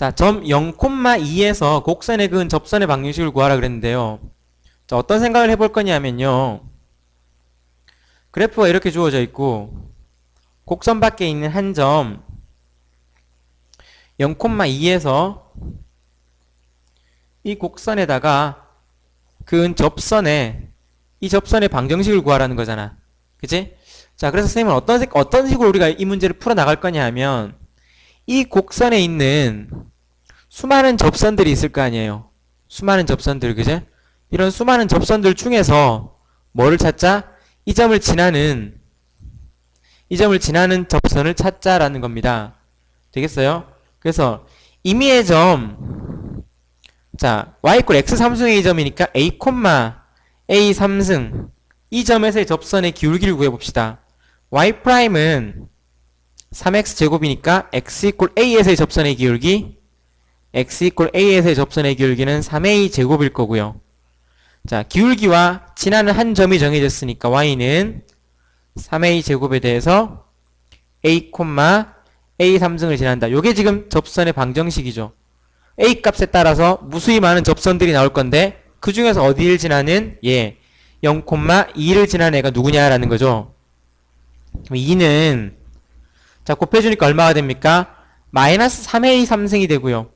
자, 점 0,2에서 곡선에 그은 접선의 방정식을 구하라 그랬는데요. 자, 어떤 생각을 해볼 거냐면요. 그래프가 이렇게 주어져 있고, 곡선 밖에 있는 한 점 0,2에서 이 곡선에다가 그은 접선에 이 접선의 방정식을 구하라는 거잖아. 그치? 자, 그래서 선생님은 어떤, 색- 어떤 식으로 우리가 이 문제를 풀어 나갈 거냐 하면 이 곡선에 있는 수많은 접선들이 있을 거 아니에요. 수많은 접선들, 그제? 이런 수많은 접선들 중에서 뭐를 찾자? 이 점을 지나는 이 점을 지나는 접선을 찾자라는 겁니다. 되겠어요? 그래서 임의의 점 자, y 이퀄 x 3승의 이 점이니까 a, a 3승 이 점에서의 접선의 기울기를 구해 봅시다. y 프라임은 3x 제곱이니까 x 이퀄 a에서의 접선의 기울기 x 이퀄 a에서의 접선의 기울기는 3a 제곱일 거고요. 자, 기울기와 지나는 한 점이 정해졌으니까 y는 3a 제곱에 대해서 a, a 3승을 지난다. 요게 지금 접선의 방정식이죠. a 값에 따라서 무수히 많은 접선들이 나올 건데 그 중에서 어디를 지나는 예 0,2를 지나는 애가 누구냐라는 거죠. 그럼 2는 자 곱해주니까 얼마가 됩니까? 마이너스 3a 3승이 되고요.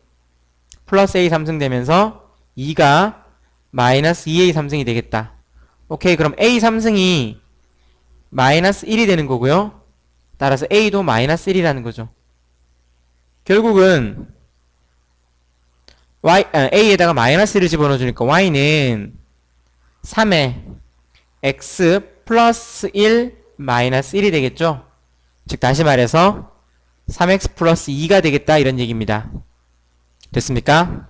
플러스 a 3승 되면서 2가 마이너스 2a 3승이 되겠다. 오케이 그럼 a 3승이 마이너스 1이 되는 거고요. 따라서 a도 마이너스 1이라는 거죠. 결국은 y, 아, a에다가 마이너스 1을 집어넣어주니까 y는 3에 x 플러스 1 마이너스 1이 되겠죠? 즉 다시 말해서 3x 플러스 2가 되겠다 이런 얘기입니다. 됐습니까?